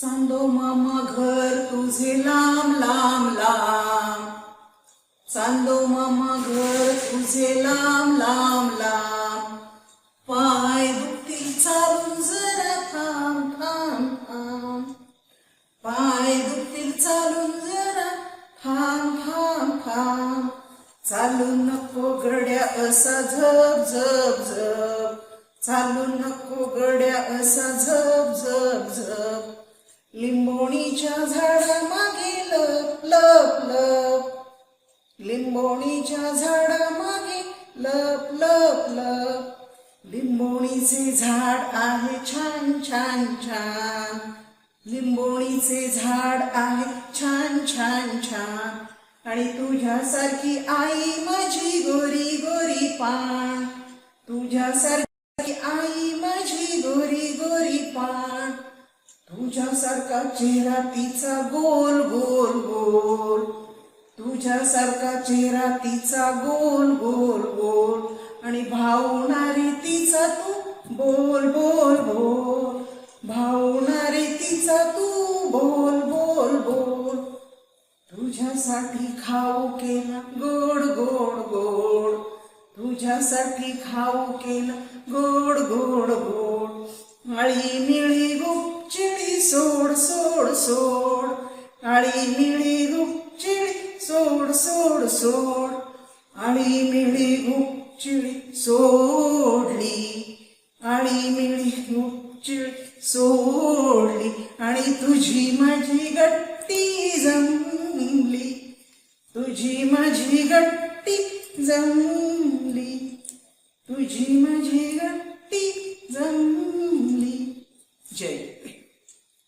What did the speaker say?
चांदो मामा घर तुझे लांब लांब लांब. चांदो मामा घर तुझे लांब लांब लांब. पाय दुखतील चालून जरा थांब थांब थांब. पाय दुखतील चालून जरा थांब थांब थांब. चालू नको गड्या असा झप झप झप चालू नको गड्या असा झप झप लिंबोणीच्या झाडा मागे लप लप लप. लिंबोणीचे झाड आहे छान छान छान. लिंबोणीचे झाड आहे छान छान छान. आणि तुझ्यासारखी आई माझी गोरी गोरी पान. तुझ्यासारखी आई माझी गोरी गोरी पान. तुझ्यासारखा चेहरा तिचा गोल गोल गोल. तुझ्यासारखा चेहरा तिचा गोल गोल गोल. आणि भावणारी तिचा तू बोल बोल बोल. भावणारी तिचा तू बोल बोल बोल. तुझ्यासाठी खाऊ केला गोड गोड गोड. तुझ्यासाठी खाऊ केला गोड गोड गोड. आळी निळी गुपचिळी सोड सोड सोड. आळी निळी गुप सोड सोड सोड. आळी मिळी गुपचिळी सोडली. आळी मिळी गुपचिळी सोडली. आणि तुझी माझी गट्टी जमली. तुझी माझी गट्टी जमली. तुझी माझी गट्टी